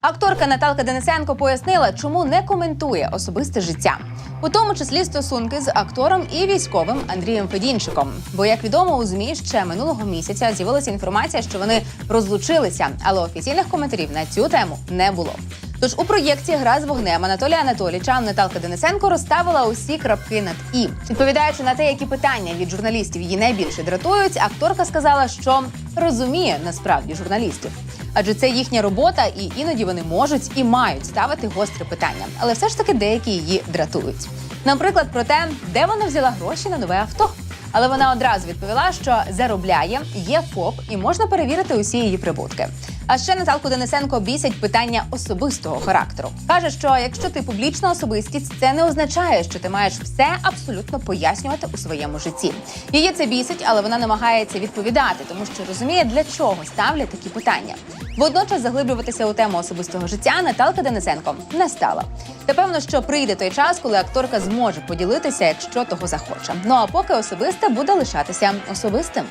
Акторка Наталка Денисенко пояснила, чому не коментує особисте життя, у тому числі стосунки з актором і військовим Андрієм Федінчиком. Бо, як відомо, у змі ще минулого місяця з'явилася інформація, що вони розлучилися, але офіційних коментарів на цю тему не було. Тож у проєкті Гра з вогнем Анатолія Анатолійча Наталка Денисенко розставила усі крапки над і. Відповідаючи на те, які питання від журналістів її найбільше дратують, акторка сказала, що розуміє насправді журналістів. Адже це їхня робота, і іноді вони можуть і мають ставити гострі питання. Але все ж таки деякі її дратують. Наприклад, про те, де вона взяла гроші на нове авто. Але вона одразу відповіла, що заробляє, є ФОП і можна перевірити усі її прибутки. А ще Наталку Денисенко бісять питання особистого характеру. каже, що якщо ти публічна особистість, це не означає, що ти маєш все абсолютно пояснювати у своєму житті. Її це бісить, але вона намагається відповідати, тому що розуміє, для чого ставлять такі питання. Водночас заглиблюватися у тему особистого життя Наталка Денисенко не стала. Та певно, що прийде той час, коли акторка зможе поділитися, якщо того захоче. Ну а поки особисте буде лишатися особистим.